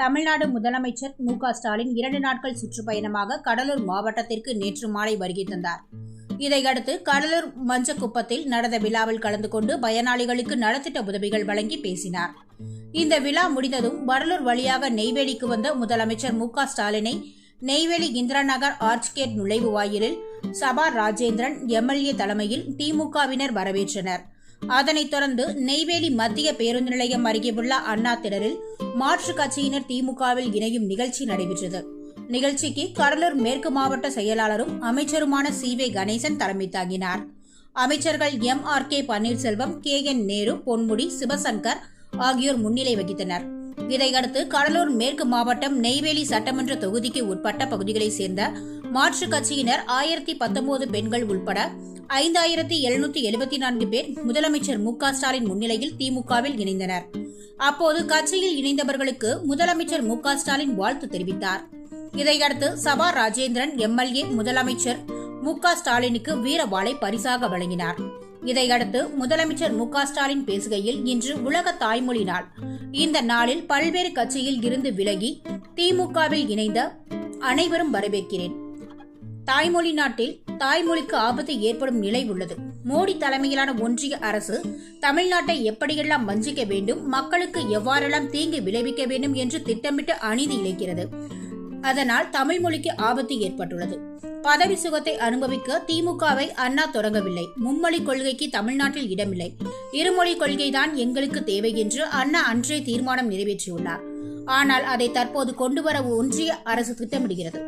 தமிழ்நாடு முதலமைச்சர் மு ஸ்டாலின் இரண்டு நாட்கள் சுற்றுப்பயணமாக கடலூர் மாவட்டத்திற்கு நேற்று மாலை வருகை தந்தார். இதையடுத்து கடலூர் மஞ்சக்குப்பத்தில் நடந்த விழாவில் கலந்து கொண்டு பயனாளிகளுக்கு நலத்திட்ட உதவிகள் வழங்கி பேசினார். இந்த விழா முடிந்ததும் வடலூர் வழியாக நெய்வேலிக்கு வந்த முதலமைச்சர் மு ஸ்டாலினை நெய்வேலி இந்திரா நகர் ஆர்ச்கேட் நுழைவு வாயிலில் சபா ராஜேந்திரன் எம்எல்ஏ தலைமையில் திமுகவினர் வரவேற்றனர். அதனைத் தொடர்ந்து நெய்வேலி மத்திய பேருந்து நிலையம் அருகே உள்ள அண்ணா திடலில் மாற்றுக் கட்சியினர் திமுகவில் இணையும் நிகழ்ச்சி நடைபெற்றது. நிகழ்ச்சிக்கு கடலூர் மேற்கு மாவட்ட செயலாளரும் அமைச்சருமான சி வே கணேசன் தலைமை தாங்கினார். அமைச்சர்கள் M R K Panneerselvam K N Nehru Ponmudi Sivasankar ஆகியோர் முன்னிலை வகித்தனர். இதையடுத்து கடலூர் மேற்கு மாவட்டம் நெய்வேலி சட்டமன்ற தொகுதிக்கு உட்பட்ட பகுதிகளைச் சேர்ந்த மாற்றுக் கட்சியினர் ஆயிரத்தி பத்தொன்பது பெண்கள் உள்பட ஐந்தாயிரத்தி எழுநூத்தி எழுபத்தி நான்கு பேர் முதலமைச்சர் மு க ஸ்டாலின் முன்னிலையில் திமுகவில் இணைந்தனர். அப்போது கட்சியில் இணைந்தவர்களுக்கு முதலமைச்சர் மு க ஸ்டாலின் வாழ்த்து தெரிவித்தார். இதையடுத்து சபா ராஜேந்திரன் எம்எல்ஏ முதலமைச்சர் மு க ஸ்டாலினுக்கு வீரவாளை பரிசாக வழங்கினார். இதையடுத்து முதலமைச்சர் மு ஸ்டாலின் பேசுகையில் இன்று உலக தாய்மொழி நாள். இந்த நாளில் பல்வேறு கட்சியில் இருந்து விலகி திமுகவில் இணைந்த அனைவரும் வரவேற்கிறேன். தாய்மொழி நாட்டில் தாய்மொழிக்கு ஆபத்து ஏற்படும் நிலை உள்ளது. மோடி தலைமையிலான ஒன்றிய அரசு தமிழ்நாட்டை எப்படியெல்லாம் வஞ்சிக்க வேண்டும் மக்களுக்கு எவ்வாறெல்லாம் தீங்கு விளைவிக்க வேண்டும் என்று திட்டமிட்டு அநீதி இழைக்கிறது. அதனால் தமிழ் மொழிக்கு ஆபத்து ஏற்பட்டுள்ளது. பதவி சுகத்தை அனுபவிக்க திமுகவை அண்ணா தொடங்கவில்லை. மும்மொழி கொள்கைக்கு தமிழ்நாட்டில் இடமில்லை. இருமொழி கொள்கைதான் எங்களுக்கு தேவை என்று அண்ணா அன்றே தீர்மானம் நிறைவேற்றியுள்ளார். ஆனால் அதை தற்போது கொண்டுவர ஒன்றிய அரசு திட்டமிடுகிறது.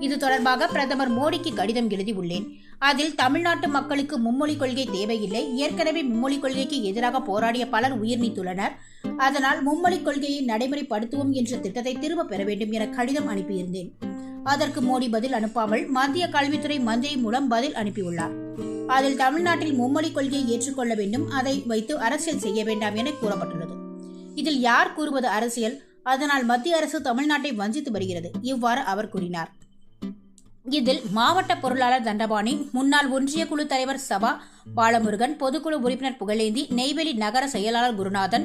இது தொடர்பாக பிரதமர் மோடிக்கு கடிதம் எழுதியுள்ளேன். அதில் தமிழ்நாட்டு மக்களுக்கு மும்மொழி கொள்கை தேவையில்லை. ஏற்கனவே மும்மொழி கொள்கைக்கு எதிராக போராடிய பலர் உயிர் நீத்துள்ளனர். அதனால் மும்மொழி கொள்கையை நடைமுறைப்படுத்துவோம் என்ற திட்டத்தை திரும்ப பெற வேண்டும் என கடிதம் அனுப்பியிருந்தேன். அதற்கு மோடி பதில் அனுப்பாமல் மத்திய கல்வித்துறை மந்திரி மூலம் பதில் அனுப்பியுள்ளார். அதில் தமிழ்நாட்டில் மும்மொழி கொள்கையை ஏற்றுக்கொள்ள வேண்டும். அதை வைத்து அரசியல் செய்ய வேண்டாம் என கூறப்பட்டுள்ளது. இதில் யார் கூறுவது அரசியல்? அதனால் மத்திய அரசு தமிழ்நாட்டை வஞ்சித்து வருகிறது. இவ்வாறு அவர் கூறினார். இதில் மாவட்ட பொருளாளர் தண்டபாணி முன்னாள் ஒன்றிய குழு தலைவர் சபா பாலமுருகன் பொதுக்குழு உறுப்பினர் புகழேந்தி நெய்வேலி நகர செயலாளர் குருநாதன்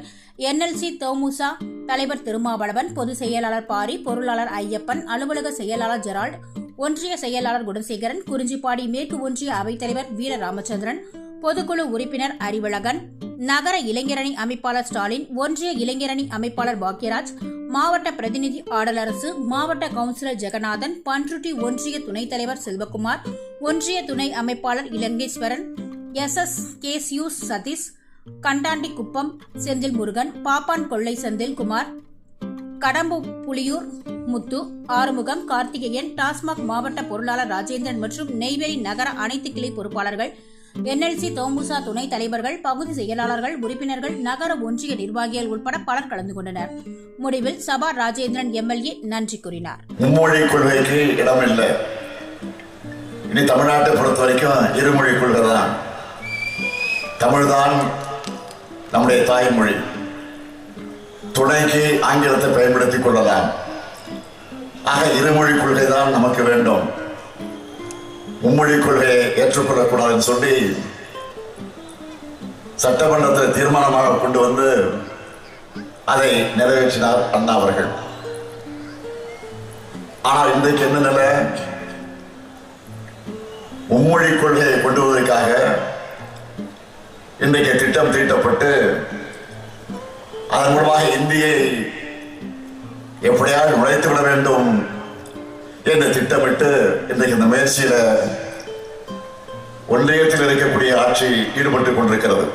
என்எல்சி தோமுசா தலைவர் திருமாவளவன் பொதுச் செயலாளர் பாரி பொருளாளர் ஐயப்பன் அலுவலக செயலாளர் ஜெரால்ட் ஒன்றிய செயலாளர் குணசேகரன் குறிஞ்சிப்பாடி மேற்கு ஒன்றிய அவைத்தலைவர் வீர ராமச்சந்திரன் பொதுக்குழு உறுப்பினர் அறிவழகன் நகர இளைஞரணி அமைப்பாளர் ஸ்டாலின் ஒன்றிய இளைஞரணி அமைப்பாளர் பாக்யராஜ் மாவட்ட பிரதிநிதி ஆடலரசு மாவட்ட கவுன்சிலர் ஜெகநாதன் பன்ருட்டி ஒன்றிய துணைத் தலைவர் செல்வகுமார் ஒன்றிய துணை அமைப்பாளர் Ilangeswaran S S KCU Sathish Kandandi Kuppam Senthil Murugan Pappan Kollai Senthil Kumar கடம்பு Puliyur முத்து ஆறுமுகம் கார்த்திகேயன் டாஸ்மாக் மாவட்ட பொருளாளர் ராஜேந்திரன் மற்றும் நெய்வேலி நகர அனைத்து கிளை பொறுப்பாளர்கள் என்எல்சி தோம்புசா துணைத் தலைவர்கள் பகுதி செயலாளர்கள் உறுப்பினர்கள் நகர ஒன்றிய நிர்வாகிகள் உட்பட பலர் கலந்து கொண்டனர். முடிவில் சபா ராஜேந்திரன் எம்எல்ஏ நன்றி கூறினார். மும்மொழி கொள்கைக்கு இடமில்லை. இனி தமிழ்நாட்டை பொறுத்த வரைக்கும் இருமொழி கொள்கை தான் தமிழ்தான் நம்முடைய தாய்மொழி. துணைக்கு ஆங்கிலத்தை பயன்படுத்திக் கொள்ளலாம். ஆக இருமொழி கொள்கை தான் நமக்கு வேண்டும். மும்மொழி கொள்கையை ஏற்றுக்கொள்ளக்கூடாதுன்னு சொல்லி சட்டமன்றத்தில் தீர்மானமாக கொண்டு வந்து அதை நிறைவேற்றினார் அண்ணா அவர்கள். ஆனால் இன்றைக்கு என்ன நிலை? மும்மொழி கொள்கையை கொண்டு வருவதற்காக இன்றைக்கு திட்டம் தீட்டப்பட்டு அதன் மூலமாக இந்தியை எப்படியாவது நுழைத்து விட வேண்டும் என்று திட்டமிட்டு இன்றைக்கு இந்த முயற்சியில ஒன்றியத்தில் இருக்கக்கூடிய ஆட்சி ஈடுபட்டுக் கொண்டிருக்கிறது.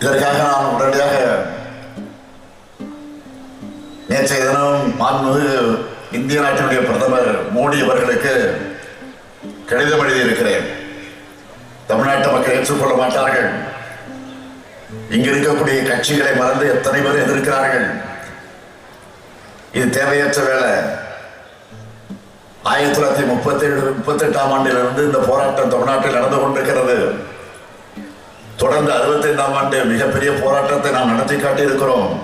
இதற்காக நான் உடனடியாக நேற்றைய தினம் மாண்புமிகு இந்திய நாட்டினுடைய பிரதமர் மோடி அவர்களுக்கு கடிதம் எழுதியிருக்கிறேன். தமிழ்நாட்டு மக்கள் ஏற்றுக்கொள்ள மாட்டார்கள். இங்க இருக்கக்கூடிய கட்சிகளை மறந்து எத்தனை பேர் எதிர்க்கிறார்கள்? இது தேவையற்ற வேலை. ஆயிரத்தி தொள்ளாயிரத்தி முப்பத்தி ஏழு முப்பத்தி எட்டாம் ஆண்டிலிருந்து இந்த போராட்டம் தமிழ்நாட்டில் நடந்து கொண்டிருக்கிறது. தொடர்ந்து அறுபத்தைந்தாம் ஆண்டு மிகப்பெரிய போராட்டத்தை நாம் நடத்தி காட்டியிருக்கிறோம்.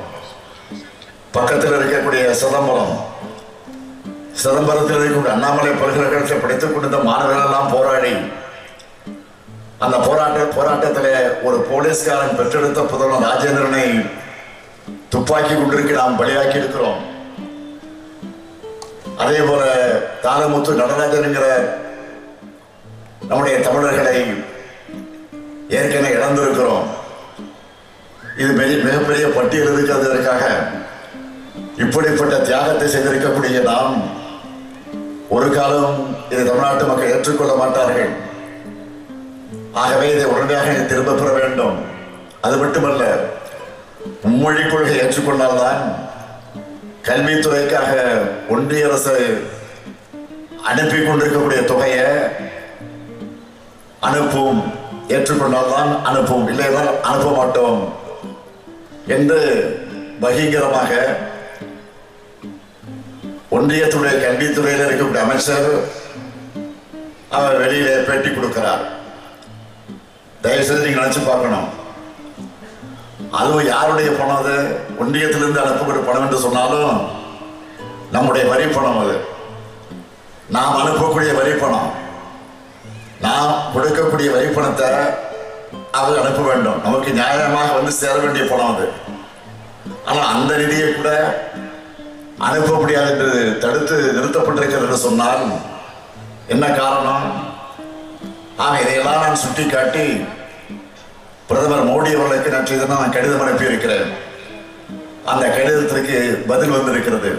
பக்கத்தில் இருக்கக்கூடிய சிதம்பரம். சிதம்பரத்தில் இருக்கக்கூடிய அண்ணாமலை பல்கலைக்கழகத்தில் படித்துக் கொண்டிருந்த மாணவர்கள் எல்லாம் போராடி அந்த போராட்ட போராட்டத்தில் ஒரு போலீஸ்காரன் பெற்றெடுத்த புதல்வன் ராஜேந்திரனை துப்பாக்கி கொண்டிருக்கு நாம் பலியாக்கி இருக்கிறோம் அதே போல தாரமுத்து நடராஜனுங்கிற நம்முடைய தமிழர்களை ஏற்கனவே இழந்திருக்கிறோம். இது பெரிய மிகப்பெரிய பட்டியல் இருக்கிறதற்காக இப்படிப்பட்ட தியாகத்தை செய்திருக்கக்கூடிய நாம் ஒரு காலம் இதை தமிழ்நாட்டு மக்கள் ஏற்றுக்கொள்ள மாட்டார்கள். ஆகவே இதை உடனடியாக திரும்ப பெற வேண்டும். அது மட்டுமல்ல மும்மொழி கொள்கை ஏற்றுக்கொண்டால்தான் கல்வித்துறைக்காக ஒன்றிய அரசு அனுப்பி கொண்டிருக்கக்கூடிய தொகையை அனுப்பும் ஏற்றுக்கொண்டால்தான் அனுப்பும் இல்லைதான் அனுப்ப மாட்டோம் என்று பகிரங்கமாக ஒன்றியத்துடைய கல்வித்துறையில் இருக்கக்கூடிய அமைச்சர் அவர் வெளியிலே பேட்டி கொடுக்கிறார். தயவுசெய்து நீங்க நினைச்சு பார்க்கணும். அதுவும் யாருடைய பணம் அது? ஒன்றியத்திலிருந்து அனுப்பப்பட்ட பணம் என்று சொன்னாலும் நம்முடைய வரி பணம் அது. நாம் அனுப்பக்கூடிய வரி பணம். நாம் கொடுக்கக்கூடிய வரி பணத்தை அவர் அனுப்ப வேண்டும். நமக்கு நியாயமாக வந்து சேர வேண்டிய பணம் அது. ஆனால் அந்த நிதியை கூட அனுப்ப முடியாது என்று தடுத்து நிறுத்தப்பட்டிருக்கிறது என்று சொன்னால் என்ன காரணம்? ஆக இதையெல்லாம் நான் சுட்டிக்காட்டி பிரதமர் மோடி அவர்களுக்கு நேற்றைய தினம் நான் கடிதம் அனுப்பியிருக்கிறேன். அந்த கடிதத்திற்கு பதில் வந்திருக்கிறது.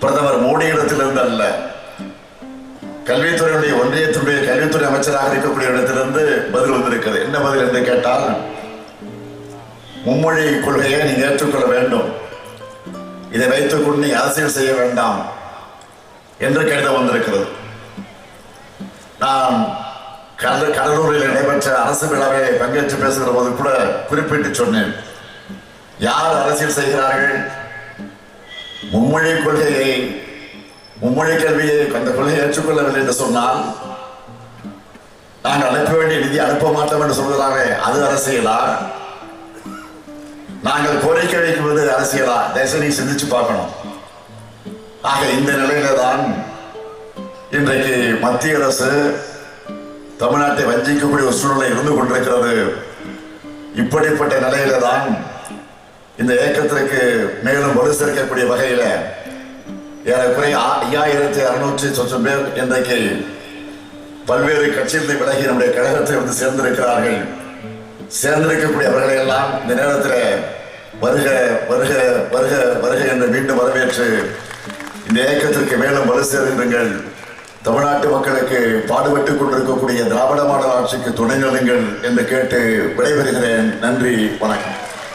பிரதமர் மோடியிடத்திலிருந்து அல்ல கல்வித்துறையுடைய ஒன்றியத்தினுடைய கல்வித்துறை அமைச்சராக இருக்கக்கூடிய இடத்திலிருந்து பதில் வந்திருக்கிறது. என்ன பதில் என்று கேட்டால் மும்மொழி கொள்கையை நீங்கள் ஏற்றுக்கொள்ள வேண்டும். இதை வைத்துக்கொண்டு நீ அரசியல் செய்ய வேண்டாம் என்று கடிதம் வந்திருக்கிறது. நான் கடல் கடலூரில் நடைபெற்ற அரசு விழாவை பங்கேற்று பேசுகிற போது கூட குறிப்பிட்டு சொன்னேன். யார் அரசியல் செய்கிறார்கள்? மும்மொழி கொள்கையை மும்மொழி கல்வியை அந்த கொள்கையை ஏற்றுக்கொள்ளவில்லை என்று சொன்னால் நாங்கள் அனுப்ப வேண்டிய நிதி அனுப்ப மாட்டோம் என்று சொல்கிறாரே அது அரசியலா? நாங்கள் கோரிக்கை வைக்குவது அரசியலா? தயவுசெய்து சிந்திச்சு பார்க்கணும். ஆக இந்த நிலையில தான் இன்றைக்கு மத்திய அரசு தமிழ்நாட்டை வஞ்சிக்கக்கூடிய ஒரு சூழ்நிலை இருந்து கொண்டிருக்கிறது. இப்படிப்பட்ட நிலையில தான் இந்த இயக்கத்திற்கு மேலும் வலு சேர்க்கக்கூடிய வகையில ஏறக்குறைய ஐயாயிரத்தி அறுநூற்றி சொச்சம் பேர் இன்றைக்கு பல்வேறு கட்சியிலிருந்து விலகி நம்முடைய கழகத்தில் வந்து சேர்ந்திருக்கிறார்கள். சேர்ந்திருக்கக்கூடிய அவர்களை எல்லாம் இந்த நேரத்தில் வருக வருக வருக வருக என்று மீண்டும் வரவேற்று இந்த இயக்கத்திற்கு மேலும் வலு சேருங்கள் தமிழ்நாட்டு மக்களுக்கு பாடுபட்டுக் கொண்டிருக்கக்கூடிய திராவிட மாடல் ஆட்சிக்கு துணை நிலுங்கள் என்று கேட்டு விடைபெறுகிறேன். நன்றி வணக்கம்.